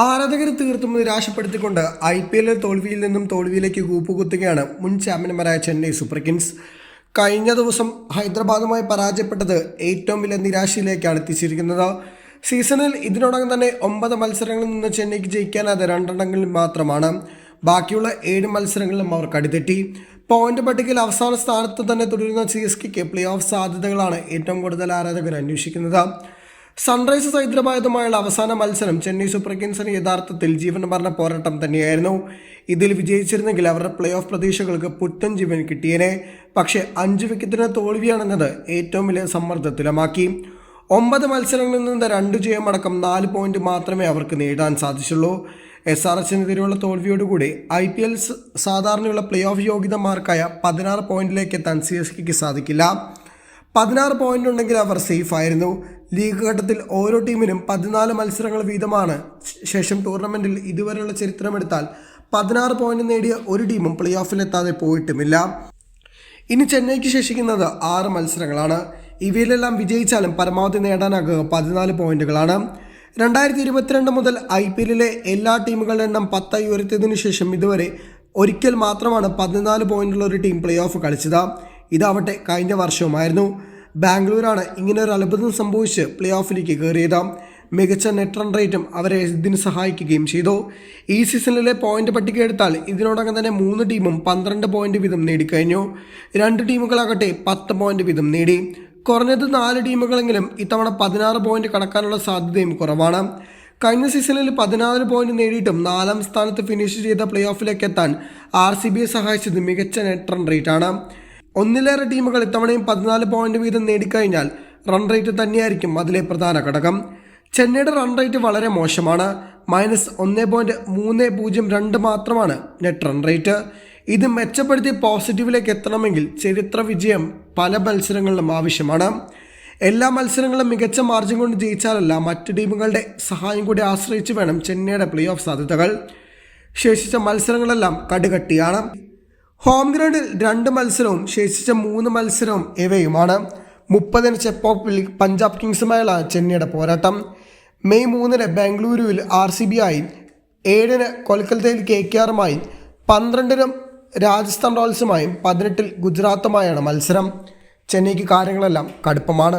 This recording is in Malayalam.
ആരാധകരെ തീർത്തും നിരാശപ്പെടുത്തിക്കൊണ്ട് ഐ പി എല്ലിൽ തോൽവിയിൽ നിന്നും തോൽവിയിലേക്ക് കൂപ്പുകുത്തുകയാണ് മുൻ ചാമ്പ്യന്മാരായ ചെന്നൈ സൂപ്പർ കിങ്സ്. കഴിഞ്ഞ ദിവസം ഹൈദരാബാദുമായി പരാജയപ്പെട്ടത് ഏറ്റവും വലിയ നിരാശയിലേക്കാണ് എത്തിച്ചിരിക്കുന്നത്. സീസണിൽ ഇതിനോടകം തന്നെ ഒമ്പത് മത്സരങ്ങളിൽ നിന്ന് ചെന്നൈക്ക് ജയിക്കാനായത് രണ്ടെണ്ണങ്ങളിൽ മാത്രമാണ്. ബാക്കിയുള്ള ഏഴ് മത്സരങ്ങളിലും അവർ കടിതെറ്റി. പോയിന്റ് പട്ടികയിൽ അവസാന സ്ഥാനത്ത് തന്നെ തുടരുന്ന സി എസ് കെക്ക് പ്ലേ ഓഫ് സാധ്യതകളാണ് ഏറ്റവും കൂടുതൽ ആരാധകർ അന്വേഷിക്കുന്നത്. സൺറൈസേഴ്സ് ഹൈദരാബാദുമായുള്ള അവസാന മത്സരം ചെന്നൈ സൂപ്പർ കിങ്സിന് യഥാർത്ഥത്തിൽ ജീവൻ മരണ പോരാട്ടം തന്നെയായിരുന്നു. ഇതിൽ വിജയിച്ചിരുന്നെങ്കിൽ അവരുടെ പ്ലേ ഓഫ് പ്രതീക്ഷകൾക്ക് പുത്തൻ ജീവൻ കിട്ടിയേനെ. പക്ഷേ അഞ്ച് വിക്കറ്റിന് തോൽവിയാണെന്നത് ഏറ്റവും വലിയ സമ്മർദ്ദത്തിലമാക്കി. ഒമ്പത് മത്സരങ്ങളിൽ നിന്ന് രണ്ട് ജയമടക്കം നാല് പോയിന്റ് മാത്രമേ അവർക്ക് നേടാൻ സാധിച്ചുള്ളൂ. എസ് ആർ എസിനെതിരെയുള്ള തോൽവിയോടുകൂടി ഐ പി എൽ സാധാരണയുള്ള പ്ലേ ഓഫ് യോഗ്യതമാർക്കായ പതിനാറ് പോയിന്റിലേക്ക് എത്താൻ സി എസ് കെക്ക് സാധിക്കില്ല. പതിനാറ് പോയിന്റ് ഉണ്ടെങ്കിൽ അവർ സേഫ് ആയിരുന്നു. ലീഗ് ഘട്ടത്തിൽ ഓരോ ടീമിനും പതിനാല് മത്സരങ്ങൾ വീതമാണ്. ശേഷം ടൂർണമെന്റിൽ ഇതുവരെയുള്ള ചരിത്രമെടുത്താൽ പതിനാറ് പോയിന്റ് നേടിയ ഒരു ടീമും പ്ലേ ഓഫിലെത്താതെ പോയിട്ടുമില്ല. ഇനി ചെന്നൈക്ക് ശേഷിക്കുന്നത് ആറ് മത്സരങ്ങളാണ്. ഇവയിലെല്ലാം വിജയിച്ചാലും പരമാവധി നേടാനാകുക പതിനാല് പോയിന്റുകളാണ്. രണ്ടായിരത്തി ഇരുപത്തിരണ്ട് മുതൽ ഐ പി എല്ലിലെ എല്ലാ ടീമുകളുടെ എണ്ണം പത്തായി ഉയർത്തിയതിനു ശേഷം ഇതുവരെ ഒരിക്കൽ മാത്രമാണ് പതിനാല് പോയിന്റുള്ള ഒരു ടീം പ്ലേ ഓഫ് കളിച്ചത്. ഇതാവട്ടെ കഴിഞ്ഞ വർഷവുമായിരുന്നു. ബാംഗ്ലൂരാണ് ഇങ്ങനെ ഒരു അത്ഭുതം സംഭവിച്ച് പ്ലേ ഓഫിലേക്ക് കയറിയത്. മികച്ച നെറ്റ് റൺ റേറ്റും അവരെ ഇതിന് സഹായിക്കുകയും ചെയ്തു. ഈ സീസണിലെ പോയിന്റ് പട്ടിക എടുത്താൽ ഇതിനോടകം തന്നെ മൂന്ന് ടീമും പന്ത്രണ്ട് പോയിന്റ് വീതം നേടിക്കഴിഞ്ഞു. രണ്ട് ടീമുകളാകട്ടെ പത്ത് പോയിന്റ് വീതം നേടി. കുറഞ്ഞത് നാല് ടീമുകളെങ്കിലും ഇത്തവണ പതിനാറ് പോയിന്റ് കടക്കാനുള്ള സാധ്യതയും കുറവാണ്. കഴിഞ്ഞ സീസണിൽ പതിനാല് പോയിന്റ് നേടിയിട്ടും നാലാം സ്ഥാനത്ത് ഫിനിഷ് ചെയ്ത പ്ലേ ഓഫിലേക്ക് എത്താൻ ആർ സി ബിയെ സഹായിച്ചത് മികച്ച നെറ്റ് റൺ റേറ്റാണ് ഒന്നിലേറെ ടീമുകൾ ഇത്തവണയും പതിനാല് പോയിന്റ് വീതം നേടിക്കഴിഞ്ഞാൽ റൺ റേറ്റ് തന്നെയായിരിക്കും അതിലെ പ്രധാന ഘടകം. ചെന്നൈയുടെ റൺ റേറ്റ് വളരെ മോശമാണ്. മൈനസ് ഒന്ന് പോയിന്റ് മൂന്ന് പൂജ്യം രണ്ട് മാത്രമാണ് നെറ്റ് റൺ റേറ്റ് ഇത് മെച്ചപ്പെടുത്തി പോസിറ്റീവിലേക്ക് എത്തണമെങ്കിൽ ചരിത്ര വിജയം പല മത്സരങ്ങളിലും ആവശ്യമാണ്. എല്ലാ മത്സരങ്ങളും മികച്ച മാർജിൻ കൊണ്ട് ജയിച്ചാലല്ല മറ്റു ടീമുകളുടെ സഹായം കൂടി ആശ്രയിച്ച് വേണം ചെന്നൈയുടെ പ്ലേ ഓഫ് സാധ്യതകൾ. ശേഷിച്ച മത്സരങ്ങളെല്ലാം കടുകട്ടിയാണ്. ഹോം ഗ്രൗണ്ടിൽ രണ്ട് മത്സരവും ശേഷിച്ച മൂന്ന് മത്സരവും ഇവയുമാണ്. മുപ്പതിന് ചെപ്പോപ്പിൽ പഞ്ചാബ് കിങ്സുമായുള്ള ചെന്നൈയുടെ പോരാട്ടം. മെയ് മൂന്നിന് ബാംഗ്ലൂരുവിൽ ആർ സി ബി ആയി ഏഴിന് കൊൽക്കത്തയിൽ കെ കെ ആറുമായി പന്ത്രണ്ടിന് രാജസ്ഥാൻ റോയൽസുമായും പതിനെട്ടിൽ ഗുജറാത്തുമായാണ് മത്സരം. ചെന്നൈക്ക് കാര്യങ്ങളെല്ലാം കടുപ്പമാണ്.